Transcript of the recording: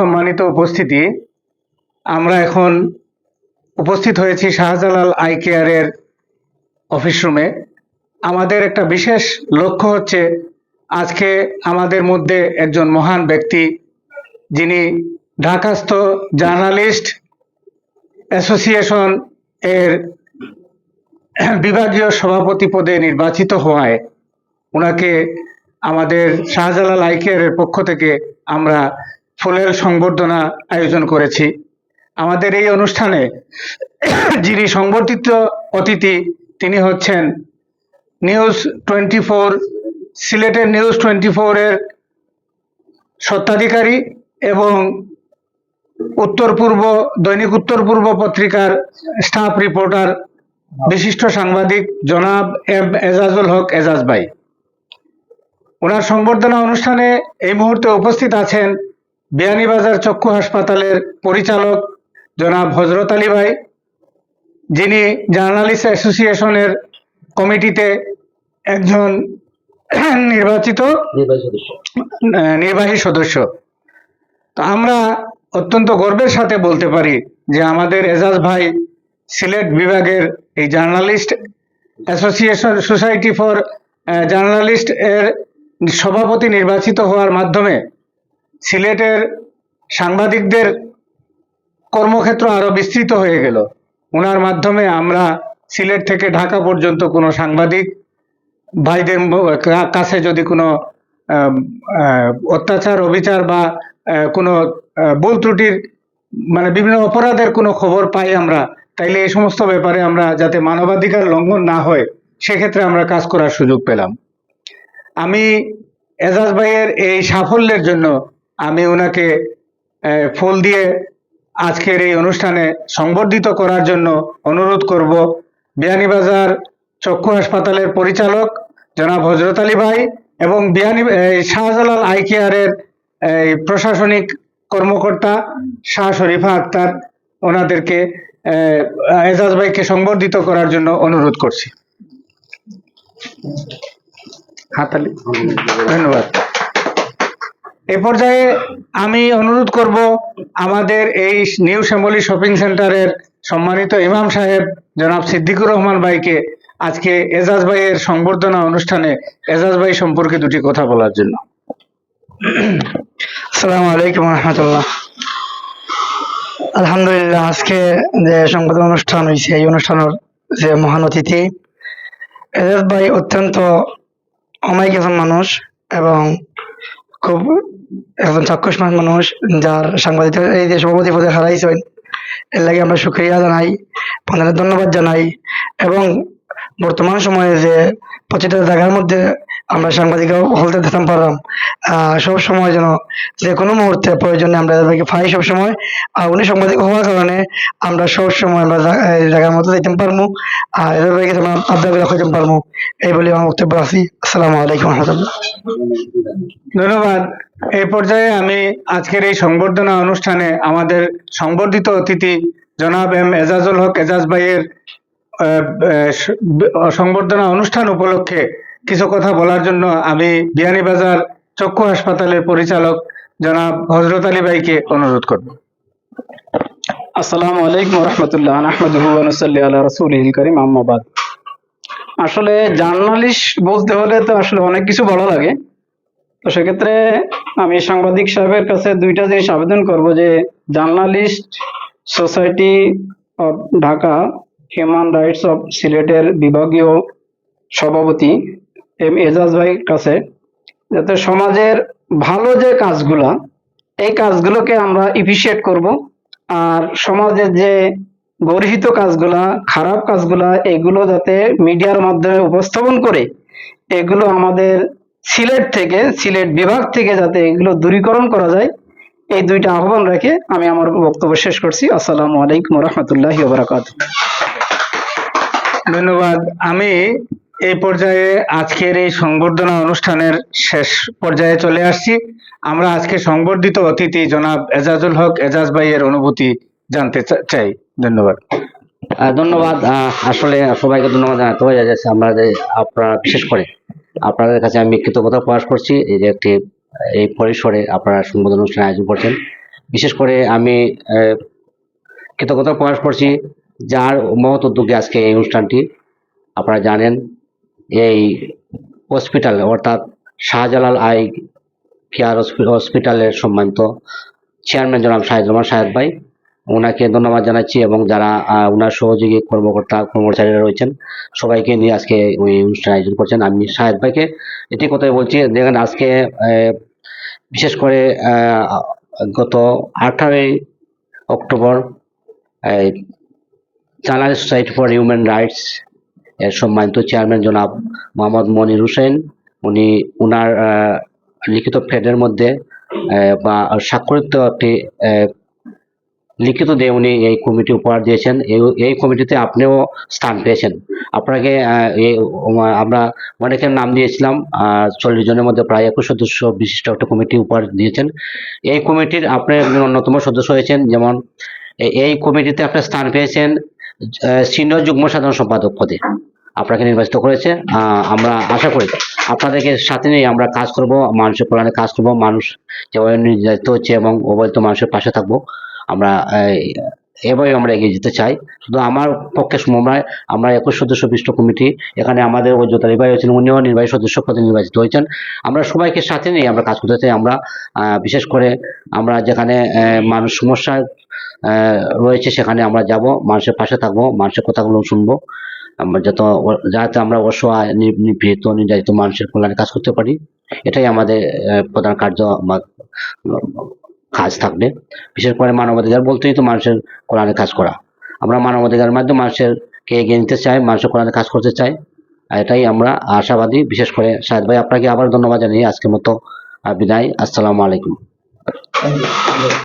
সম্মানিত উপস্থিতি। আমরা এখন উপস্থিত হয়েছি শাহজালাল আই কেয়ারের অফিস রুমে আমাদের একটা বিশেষ লক্ষ্য হচ্ছে আজকে আমাদের মধ্যে একজন মহান ব্যক্তি যিনি ঢাকাস্থ জার্নালিস্ট অ্যাসোসিয়েশন এর বিভাগীয় সভাপতি পদে নির্বাচিত হওয়ায় ওনাকে আমাদের শাহজালাল আইকেয়ারের পক্ষ থেকে আমরা ফুলের সংবর্ধনা আয়োজন করেছি। আমাদের এই অনুষ্ঠানে যিনি সংবর্ধিত অতিথি, তিনি হচ্ছেন নিউজ টোয়েন্টি ফোর সিলেটের নিউজ টোয়েন্টি ফোরের স্বত্বাধিকারী এবং উত্তর পূর্ব, দৈনিক উত্তর পূর্ব পত্রিকার স্টাফ রিপোর্টার, বিশিষ্ট সাংবাদিক জনাব এম এজাজুল হক এজাজ ভাই। ওনার সংবর্ধনা অনুষ্ঠানে এই মুহূর্তে উপস্থিত আছেন বিয়ানীবাজার চক্ষু হাসপাতালের পরিচালক জনাব হজরত আলী ভাই যিনি জার্নালিস্ট অ্যাসোসিয়েশনের কমিটিতে একজন নির্বাচিত নির্বাহী সদস্য। তো আমরা অত্যন্ত গর্বের সাথে বলতে পারি যে আমাদের এজাজ ভাই সিলেট বিভাগের এই journalist association society for journalist এর সভাপতি নির্বাচিত হওয়ার মাধ্যমে সিলেটের সাংবাদিকদের কর্মক্ষেত্র আরও বিস্তৃত হয়ে গেল। ওনার মাধ্যমে আমরা সিলেট থেকে ঢাকা পর্যন্ত কোনো সাংবাদিক ভাইদের কাছে যদি কোনো অত্যাচার, অবিচার বা কোনো ভুল ত্রুটির মানে বিভিন্ন অপরাধের কোনো খবর পাই আমরা, তাইলে এই সমস্ত ব্যাপারে আমরা যাতে মানবাধিকার লঙ্ঘন না হয়, সেক্ষেত্রে আমরা কাজ করার সুযোগ পেলাম। আমি এজাজ ভাইয়ের এই সাফল্যের জন্য আমি ওনাকে ফুল দিয়ে আজকের এই অনুষ্ঠানে সংবর্ধিত করার জন্য অনুরোধ করব। বিয়ানীবাজার চক্ষু হাসপাতালের পরিচালক জনাব হজরত আলী ভাই এবং বিয়ানী শাহজালাল আই কেয়ারের প্রশাসনিক কর্মকর্তা শাহ শরীফা আক্তার ওনাদেরকে এজাজ ভাইকে সংবর্ধিত করার জন্য অনুরোধ করছি। হাতালি ধন্যবাদ। এ পর্যায়ে আমি অনুরোধ করব আমাদের এই নিউ শ্যামলী শপিং সেন্টারের সম্মানিত ইমাম সাহেব জনাব সিদ্দিকুর রহমান ভাইকে আজকে এজাজ ভাইয়ের সংবর্ধনা অনুষ্ঠানে এজাজ ভাই সম্পর্কে দুটি কথা বলার জন্য। আসসালামু আলাইকুম রহমতুল্লাহ। আলহামদুলিল্লাহ, আজকে যে সংবাদ অনুষ্ঠান হয়েছে এই অনুষ্ঠানের যে মহান অতিথি, এজাজ ভাই অত্যন্ত অমায়িক মানুষ এবং খুব একজন চাক্ষুষমান মানুষ, যার সাংবাদিক এই যে সভাপতি পদে হারাইছেন, এর লাগে আমরা সুক্রিয়া জানাই, আপনাদের ধন্যবাদ জানাই এবং বর্তমান সময়ে যে প্রতিটা জায়গার মধ্যে আমরা সাংবাদিক হলতে দিতাম পারলাম। সব সময় যেন যে কোনো মুহূর্তে প্রয়োজনে আমরা এদেরকে পাই সব সময়, আর উনি সাংবাদিক হওয়ার কারণে আমরা সব সময় আমরা জায়গার মধ্যে যেতে পারব আর এদের ভাইকে আমরা আবদার রাখতে পারব এই বলে আমার বক্তব্য আছি আসসালামু আলাইকুম রহমতুল্লাহ। ধন্যবাদ। এই পর্যায়ে আমি আজকের এই সংবর্ধনা অনুষ্ঠানে আমাদের সংবর্ধিত অতিথি জনাব এম এজাজুল হক এজাজ ভাইয়ের সংবর্ধনা অনুষ্ঠান উপলক্ষে কিছু কথা বলার জন্য আমি বিয়ানীবাজার চক্ষু হাসপাতালের পরিচালক জনাব হজরত আলী ভাইকে অনুরোধ করব। আসসালামু আলাইকুম রহমতুল্লাহ আহমদুহু ওয়া নুসাল্লি আলা রাসূলিহিল কারীম আসলে জার্নালিস্ট বলতে হলে তো আসলে অনেক কিছু বলা লাগে। তো সেক্ষেত্রে আমি সাংবাদিক সাহেবের কাছে দুইটা জিনিস আবেদন করব যে, journalist society of Dhaka, human rights of সিলেটের বিভাগীয় সভাপতি এম এজাজ ভাইয়ের কাছে, যাতে সমাজের ভালো যে কাজগুলা, এই কাজগুলোকে আমরা ইফিসিয়েট করব। আর সমাজের যে গর্হিত কাজগুলা, খারাপ কাজগুলা, এগুলো যাতে মিডিয়ার মাধ্যমে উপস্থাপন করে, এগুলো আমাদের সিলেট থেকে, সিলেট বিভাগ থেকে যাতে এগুলো দূরীকরণ করা যায়, এই দুইটা আহ্বান রেখে আমি আমার বক্তব্য শেষ করছি। আসসালামু আলাইকুম রহমতুল্লাহ ধন্যবাদ। আমি এই পর্যায়ে আজকের এই সংবর্ধনা অনুষ্ঠানের শেষ পর্যায়ে চলে আসছি। আমরা আজকে সংবর্ধিত অতিথি জনাব এজাজুল হক, এজাজ ভাইয়ের অনুভূতি জানতে চাই। ধন্যবাদ। ধন্যবাদ। আসলে সবাইকে ধন্যবাদ জানাতে হয় যে আমরা যে আপনারা, বিশেষ করে আপনাদের কাছে আমি কৃতজ্ঞতা প্রকাশ করছি, এই যে একটি, এই পরিসরে আপনারা সংবোধন অনুষ্ঠান আয়োজন করছেন। বিশেষ করে আমি কৃতজ্ঞতা প্রকাশ করছি, যার মহৎ উদ্যোগে আজকে এই অনুষ্ঠানটি আপনারা জানেন। এই হসপিটাল অর্থাৎ শাহজালাল আই কেয়ার হসপি- হসপিটালের সম্মানিত চেয়ারম্যান জনাব শাহেদ রহমান শাহেদ ভাই ওনাকে ধন্যবাদ জানাচ্ছি এবং যারা ওনার সহযোগী কর্মকর্তা, কর্মচারীরা রয়েছেন, সবাইকে নিয়ে আজকে ওই অনুষ্ঠান আয়োজন করছেন। আমি শাহেদ ভাইকে এটি কথাই বলছি, দেখেন আজকে বিশেষ করে গত আঠারোই অক্টোবর চালানি সোসাইটি ফর হিউম্যান রাইটস এর সম্মানিত চেয়ারম্যান জনাব মোহাম্মদ মনির হোসেন। উনি উনার লিখিত ফেডের মধ্যে বা স্বাক্ষরিত একটি লিখিত দিয়ে উনি এই কমিটি উপহার দিয়েছেন। এই কমিটিতে আপনিও স্থান পেয়েছেন। আপনাকে আমরা অনেকের নাম দিয়েছিলাম চল্লিশ জনের মধ্যে প্রায় একুশ সদস্য বিশিষ্ট একটা কমিটি উপহার দিয়েছেন। এই কমিটির আপনি একজন অন্যতম সদস্য হয়েছেন, যেমন এই কমিটিতে আপনি স্থান পেয়েছেন সিনিয়র যুগ্ম সাধারণ সম্পাদক পদে। আপনাকে নির্বাচিত করেছে। আমরা আশা করি আপনাদেরকে সাথে নিয়ে আমরা কাজ করব, মানুষের কল্যাণে কাজ করব, মানুষ যেভাবে নির্যাতিত হচ্ছে এবং অবহেলিত মানুষের পাশে থাকব। আমরা এভাবে আমরা এগিয়ে যেতে চাই। শুধু আমার পক্ষে সময় আমরা একুশ সদস্য বিশিষ্ট কমিটি, এখানে আমাদের অযোধ্যা নির্বাহী হয়েছেন উনিও নির্বাহী সদস্য পদে নির্বাচিত হয়েছেন। আমরা সবাইকে সাথে নিয়ে আমরা কাজ করতে চাই। আমরা বিশেষ করে আমরা যেখানে মানুষ সমস্যা রয়েছে সেখানে আমরা যাব, মানুষের পাশে থাকব, মানুষের কথাগুলো শুনব। আমরা যত যাতে আমরা অসহায় নিপীড়িত, নির্যাতিত মানুষের কল্যাণে কাজ করতে পারি, এটাই আমাদের প্রধান কার্য কাজ থাকবে। বিশেষ করে মানবাধিকার বলতেই তো মানুষের কল্যাণে কাজ করা। আমরা মানবাধিকারের মাধ্যমে মানুষের কে এগিয়ে নিতে চাই, মানুষের কল্যাণে কাজ করতে চাই এটাই আমরা আশাবাদী। বিশেষ করে শাহেদ ভাই, আপনাকে আবার ধন্যবাদ জানিয়ে আজকের মতো বিদায়। আসসালামু আলাইকুম।